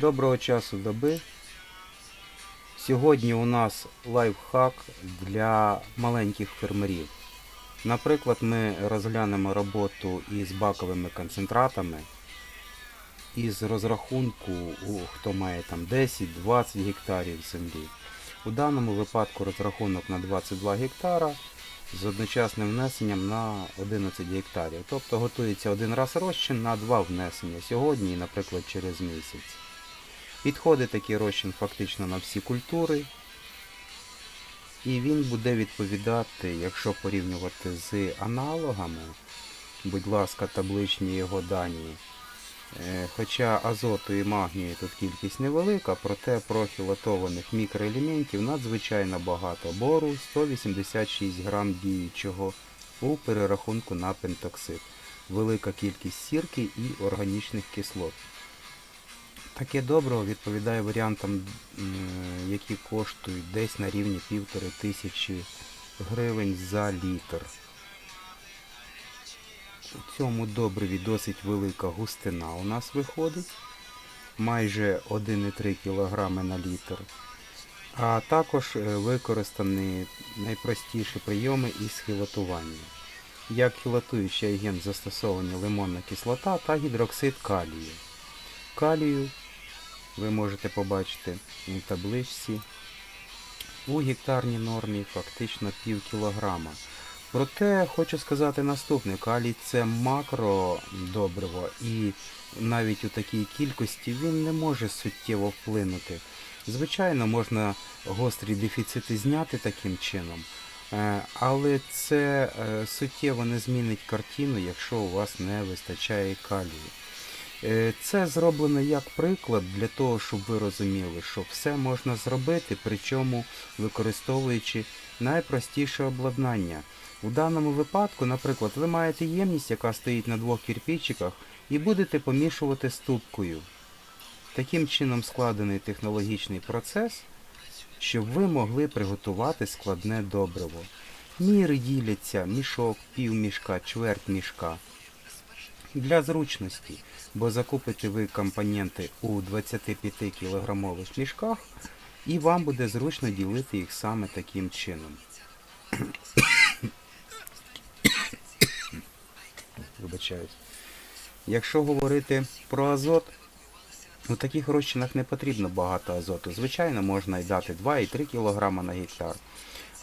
Доброго часу доби. Сьогодні у нас лайфхак для маленьких фермерів. Наприклад, ми розглянемо роботу із баковими концентратами із розрахунку, хто має там 10-20 гектарів землі. У даному випадку розрахунок на 22 гектара з одночасним внесенням на 11 гектарів. Тобто готується один раз розчин на два внесення сьогодні і, наприклад, через місяць. Підходить такий розчин фактично на всі культури. І він буде відповідати, якщо порівнювати з аналогами, будь ласка, табличні його дані. Е, Хоча азоту і магнію тут кількість невелика, проте профілатованих мікроелементів надзвичайно багато. Бору 186 грам діючого у перерахунку на пентоксид. Велика кількість сірки і органічних кислот. Таке добриво відповідає варіантам, які коштують десь на рівні півтори тисячі гривень за літр. У цьому добриві досить велика густина у нас виходить, майже 1,3 кг на літр. А також е, використані найпростіші прийоми із хілатування. Як хілатуючий агент застосовані лимонна кислота та гідроксид калію. Калію ви можете побачити у табличці. У гектарній нормі фактично пів кілограма. Проте хочу сказати наступне, калій це макродобриво і навіть у такій кількості він не може суттєво вплинути. Звичайно, можна гострі дефіцити зняти таким чином, е, але це е, суттєво не змінить картину, якщо у вас не вистачає калію. Е, Це зроблено як приклад для того, щоб ви розуміли, що все можна зробити, причому використовуючи найпростіше обладнання. У даному випадку, наприклад, ви маєте ємність, яка стоїть на двох кирпичиках, і будете помішувати ступкою. Таким чином складений технологічний процес, щоб ви могли приготувати складне добриво. Міри діляться мішок, півмішка, чверть мішка. Для зручності, бо закупите ви компоненти у 25 кілограмових мішках, і вам буде зручно ділити їх саме таким чином. Вибачаюсь. Якщо говорити про азот, у таких розчинах не потрібно багато азоту. Звичайно, можна й дати 2 і 3 кг на гектар.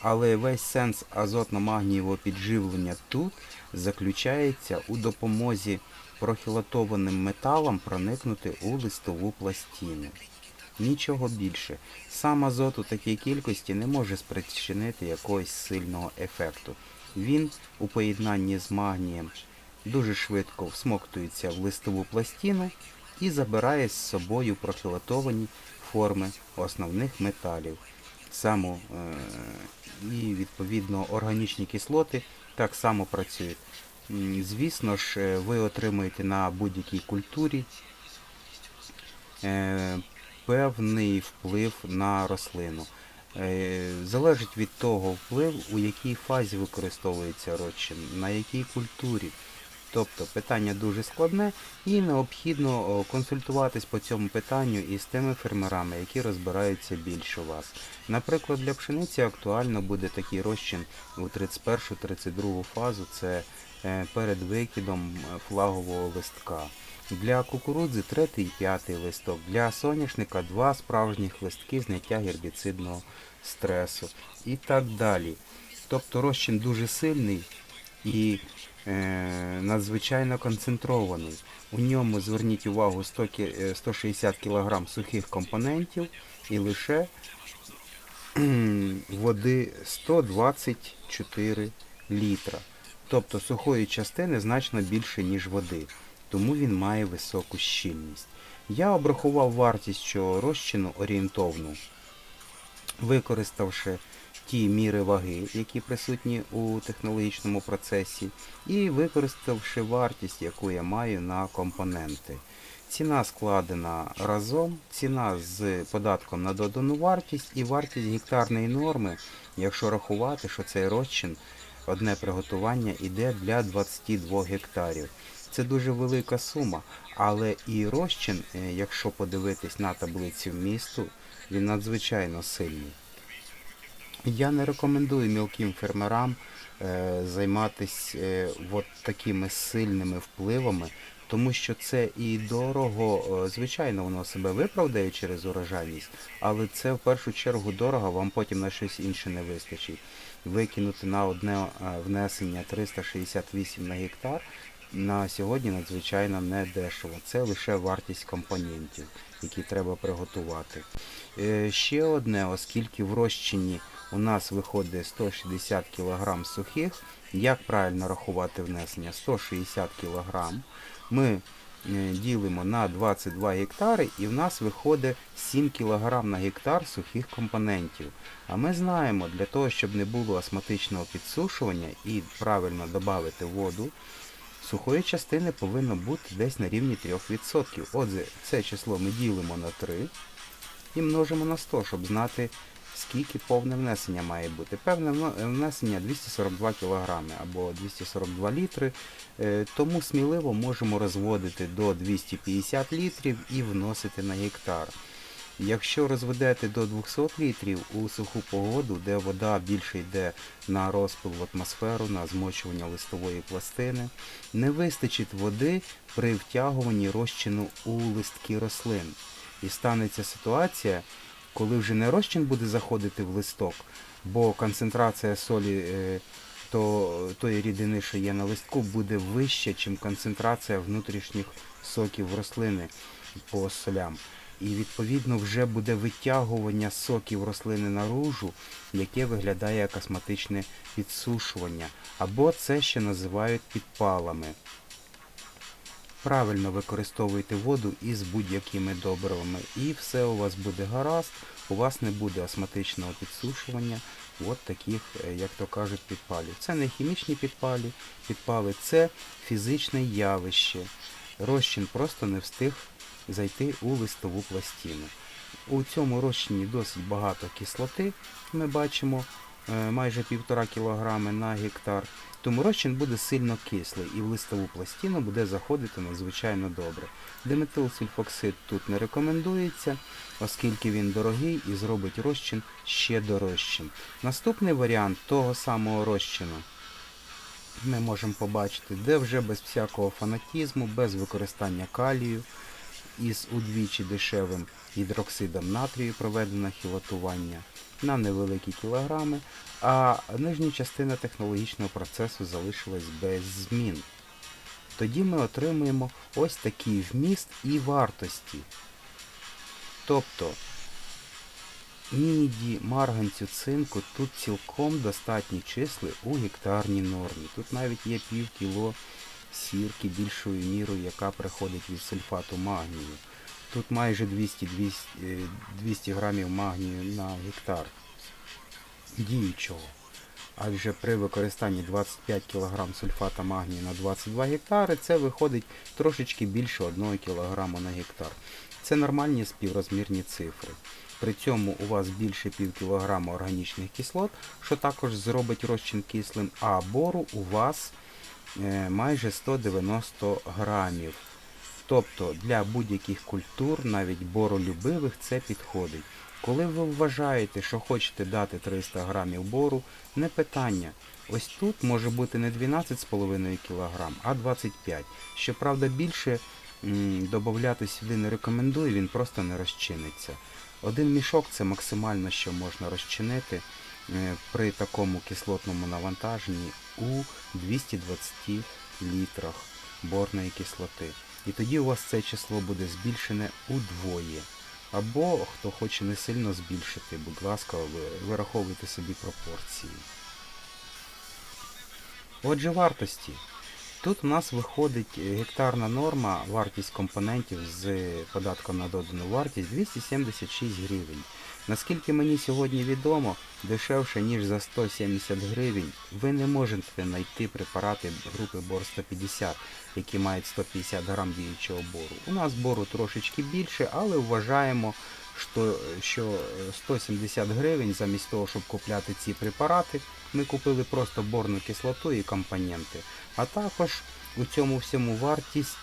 Але весь сенс азотно-магнієвого підживлення тут заключається у допомозі прохілатованим металам проникнути у листову пластину. Нічого більше. Сам азот у такій кількості не може спричинити якогось сильного ефекту. Він у поєднанні з магнієм дуже швидко всмоктується в листову пластину і забирає з собою профілатовані форми основних металів. Само е, і відповідно органічні кислоти так само працюють. Звісно ж, е, ви отримуєте на будь-якій культурі е, певний вплив на рослину. Залежить від того вплив, у якій фазі використовується розчин, на якій культурі. Тобто питання дуже складне і необхідно консультуватись по цьому питанню із тими фермерами, які розбираються більше у вас. Наприклад, для пшениці актуально буде такий розчин у 31-32 фазу, це е, перед викидом е, флагового листка. Для кукурудзи третій і п'ятий листок, для соняшника два справжніх листки зняття гербіцидного стресу і так далі. Тобто розчин дуже сильний і надзвичайно концентрований. У ньому зверніть увагу 100, кі- е, 160 кг сухих компонентів і лише води 124 літра. Тобто сухої частини значно більше, ніж води, тому він має високу щільність. Я обрахував вартість цього розчину орієнтовну, використавши ті міри ваги, які присутні у технологічному процесі, і використавши вартість, яку я маю на компоненти. Ціна складена разом, ціна з податком на додану вартість і вартість гектарної норми, якщо рахувати, що цей розчин, одне приготування йде для 22 гектарів. це дуже велика сума. Але і розчин, е, якщо подивитись на таблицю вмісту, він надзвичайно сильний. Я не рекомендую мілким фермерам е, займатися е, от такими сильними впливами, тому що це і дорого, е, звичайно, воно себе виправдає через урожайність, але це в першу чергу дорого, вам потім на щось інше не вистачить. Викинути на одне внесення 368 на гектар на сьогодні надзвичайно не дешево. Це лише вартість компонентів, які треба приготувати. Ще одне, оскільки в розчині у нас виходить 160 кг сухих, як правильно рахувати внесення? 160 кг. Ми е, ділимо на 22 гектари і в нас виходить 7 кг на гектар сухих компонентів. А ми знаємо, для того, щоб не було астматичного підсушування і правильно додати воду, сухої частини повинно бути десь на рівні 3%. Отже, це число ми ділимо на 3 і множимо на 100, щоб знати, скільки повне внесення має бути. Певне внесення 242 кг або 242 літри, е, тому сміливо можемо розводити до 250 літрів і вносити на гектар. Якщо розведете до 200 літрів у суху погоду, де вода більше йде на розпил в атмосферу, на змочування листової пластини, не вистачить води при втягуванні розчину у листки рослин. І станеться ситуація, коли вже не розчин буде заходити в листок, бо концентрація солі е, то, тої рідини, що є на листку, буде вища, ніж концентрація внутрішніх соків рослини по солям. І відповідно вже буде витягування соків рослини наружу, яке виглядає як астматичне підсушування. Або це ще називають підпалами. Правильно використовуйте воду із будь-якими добривами, і все у вас буде гаразд, у вас не буде астматичного підсушування, от таких, е, як то кажуть, підпалів. Це не хімічні підпалі, підпали, це фізичне явище. Розчин просто не встиг зайти у листову пластину. У цьому розчині досить багато кислоти, ми бачимо е, майже півтора кілограми на гектар. Тому розчин буде сильно кислий і в листову пластину буде заходити надзвичайно добре. Диметилсульфоксид тут не рекомендується, оскільки він дорогий і зробить розчин ще дорожчим. Наступний варіант того самого розчину ми можемо побачити, де вже без всякого фанатізму, без використання калію із удвічі дешевим гідроксидом натрію проведено хілотування на невеликі кілограми, а нижня частина технологічного процесу залишилась без змін. Тоді ми отримуємо ось такий вміст і вартості. Тобто міді, марганцю, цинку тут цілком достатні числи у гектарній нормі. Тут навіть є пів кіло сірки більшою мірою, яка приходить від сульфату магнію. Тут майже 200, 200, е, 200 грамів магнію на гектар діючого. Адже при використанні 25 кг сульфата магнію на 22 гектари це виходить трошечки більше 1 кг на гектар. Це нормальні співрозмірні цифри. При цьому у вас більше пів кілограма органічних кислот, що також зробить розчин кислим, а бору у вас е, майже 190 грамів. Тобто для будь-яких культур, навіть боролюбивих, це підходить. Коли ви вважаєте, що хочете дати 300 грамів бору, не питання. Ось тут може бути не 12,5 кг, а 25 Щоправда, більше додати сюди не рекомендую, він просто не розчиниться. Один мішок це максимально, що можна розчинити е, при такому кислотному навантаженні у 220 літрах борної кислоти. І тоді у вас це число буде збільшене удвоє. Або хто хоче не сильно збільшити, будь ласка, вираховуйте собі пропорції. Отже, вартості. Тут у нас виходить е, гектарна норма, вартість компонентів з податком на додану вартість 276 гривень. Наскільки мені сьогодні відомо, дешевше ніж за 170 гривень ви не можете знайти препарати групи Бор 150, які мають 150 грам діючого бору. У нас бору трошечки більше, але вважаємо, що, що е, 170 гривень замість того, щоб купляти ці препарати, ми купили просто борну кислоту і компоненти. А також у цьому всьому вартість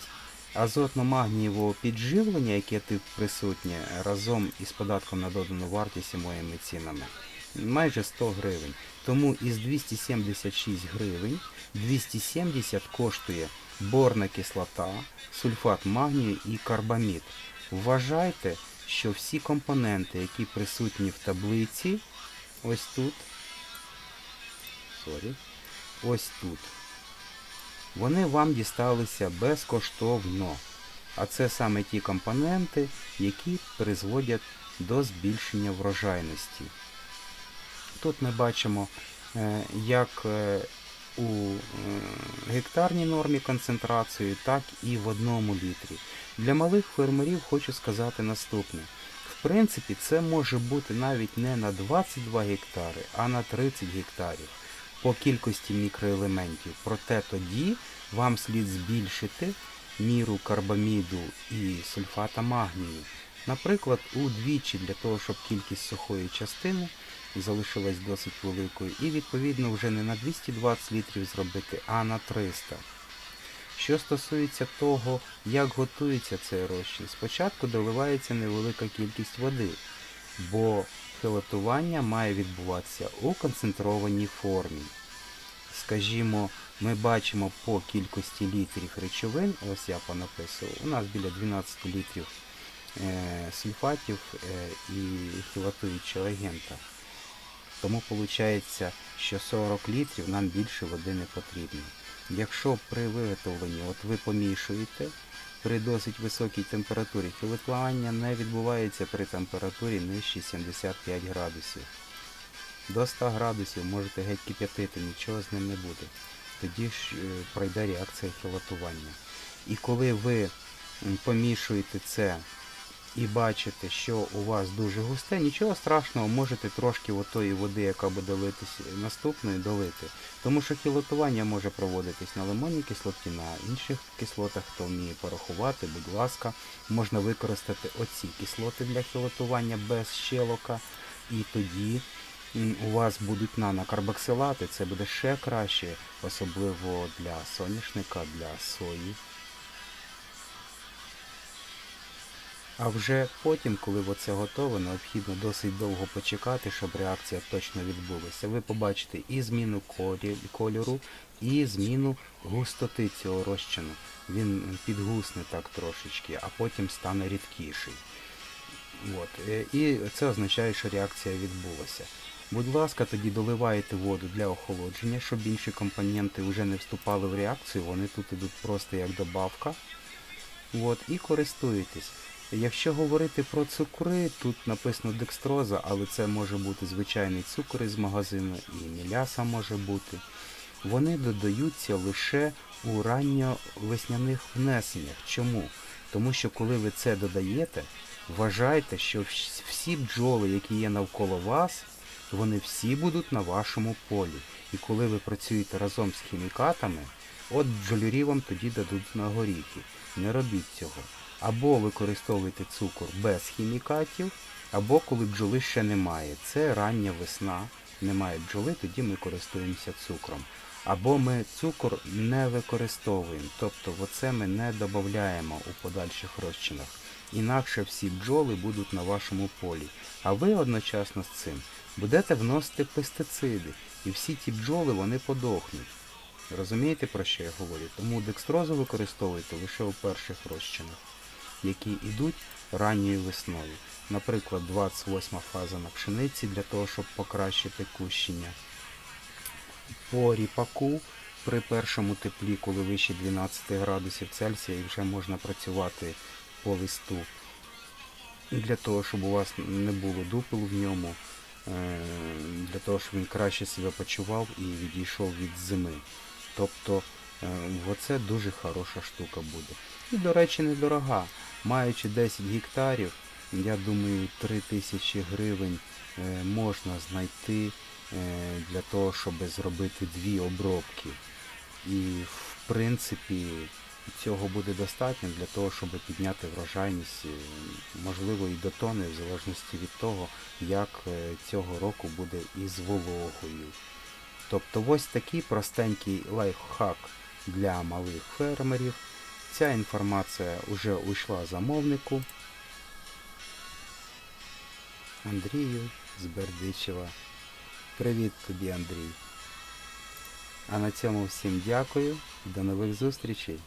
азотно-магнієвого підживлення, яке тут присутнє разом із податком на додану вартість і моїми цінами, майже 100 гривень. Тому із 276 гривень 270 коштує борна кислота, сульфат магнію і карбамід. Вважайте, що всі компоненти, які присутні в таблиці, ось тут, сорі, ось тут, вони вам дісталися безкоштовно. А це саме ті компоненти, які призводять до збільшення врожайності. Тут ми бачимо, е, як е, у е, гектарній нормі концентрацію, так і в одному літрі. Для малих фермерів хочу сказати наступне. В принципі, це може бути навіть не на 22 гектари, а на 30 гектарів по кількості мікроелементів. Проте тоді вам слід збільшити міру карбаміду і сульфата магнію. Наприклад, удвічі для того, щоб кількість сухої частини залишилась досить великою. І відповідно вже не на 220 літрів зробити, а на 300. Що стосується того, як готується цей розчин, спочатку доливається невелика кількість води, бо пілотування має відбуватися у концентрованій формі. Скажімо, ми бачимо по кількості літрів речовин, ось я понаписував, у нас біля 12 літрів е, сульфатів е, і хілатуючого агента. Тому виходить, що 40 літрів нам більше води не потрібно. Якщо при виготовленні от ви помішуєте при досить високій температурі, філетлування не відбувається при температурі нижче 75 градусів. До 100 градусів можете геть кип'ятити, нічого з ним не буде. Тоді ж е, пройде реакція філатування. І коли ви помішуєте це і бачите, що у вас дуже густе, нічого страшного, можете трошки отої води, яка буде литись наступної, долити. Тому що кілотування може проводитись на лимонній кислоті, на інших кислотах, хто вміє порахувати, будь ласка, можна використати оці кислоти для кілотування без щелока. І тоді у вас будуть нанокарбоксилати, це буде ще краще, особливо для соняшника, для сої. А вже потім, коли оце готове, необхідно досить довго почекати, щоб реакція точно відбулася. Ви побачите і зміну кольору, і зміну густоти цього розчину. Він підгусне так трошечки, а потім стане рідкіший. От. е, І це означає, що реакція відбулася. Будь ласка, тоді доливаєте воду для охолодження, щоб інші компоненти вже не вступали в реакцію, вони тут ідуть просто як добавка. От, і користуєтесь. Якщо говорити про цукри, тут написано декстроза, але це може бути звичайний цукор із магазину і міляса може бути. Вони додаються лише у ранньовесняних внесеннях. Чому? Тому що коли ви це додаєте, вважайте, що всі бджоли, які є навколо вас, вони всі будуть на вашому полі. І коли ви працюєте разом з хімікатами, от бджолярі вам тоді дадуть на горіхи. Не робіть цього. Або використовуйте цукор без хімікатів, або коли бджоли ще немає. Це рання весна, немає бджоли, тоді ми користуємося цукром. Або ми цукор не використовуємо, тобто оце ми не додаємо у подальших розчинах. Інакше всі бджоли будуть на вашому полі. А ви одночасно з цим будете вносити пестициди, і всі ті бджоли вони подохнуть. Розумієте, про що я говорю? Тому декстрозу використовуйте лише у перших розчинах, які йдуть ранньою весною. Наприклад, 28 фаза на пшениці для того, щоб покращити кущення. По ріпаку при першому теплі, коли вище 12 градусів Цельсія, і вже можна працювати по листу. Для того, щоб у вас не було дупел в ньому, е, для того, щоб він краще себе почував і відійшов від зими. Тобто оце дуже хороша штука буде. І, до речі, недорога. Маючи 10 гектарів, я думаю, 3 тисячі гривень е, можна знайти е, для того, щоб зробити дві обробки. І в принципі цього буде достатньо для того, щоб підняти врожайність, е, можливо, і до тони, в залежності від того, як е, цього року буде із вологою. Тобто ось такий простенький лайфхак для малих фермерів. Ця інформація вже уйшла замовнику Андрію з Бердичева. Привіт тобі, Андрій. А на цьому всім дякую. До нових зустрічей.